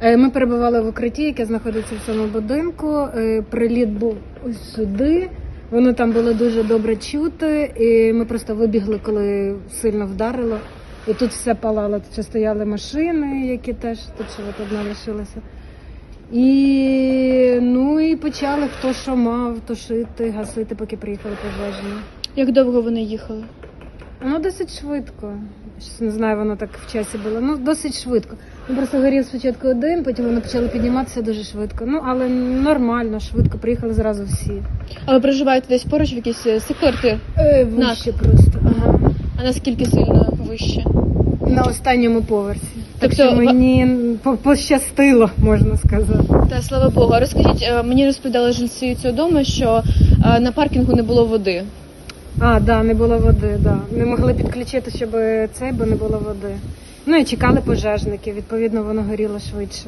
Е, Ми перебували в укритті, яке знаходиться в цьому будинку. Е, Приліт був ось сюди. Воно там було дуже добре чути, і ми просто вибігли, коли сильно вдарило. І тут все палало. Тут стояли машини, які теж тут ще от одна лишилася. І ну і почали хто що мав тушити, гасити, поки приїхали пожежні. Як довго вони їхали? Ну, досить швидко. Щось не знаю, воно так в часі було. Ну, досить швидко. Він просто горів спочатку один, потім вони почали підніматися дуже швидко. Ну, але нормально, швидко, приїхали зразу всі. А ви проживаєте десь поруч в якійсь е. Е, вище просто. Ага. А наскільки сильно вище? На останньому поверсі. Так Тобто що мені по- пощастило, можна сказати. Та слава Богу. Розкажіть, е, мені розповідали жильці цього дому, що е, на паркінгу не було води. А, да, не було води, да. Не могли підключити, щоб цей, бо не було води. Ну і чекали пожежників, відповідно, воно горіло швидше.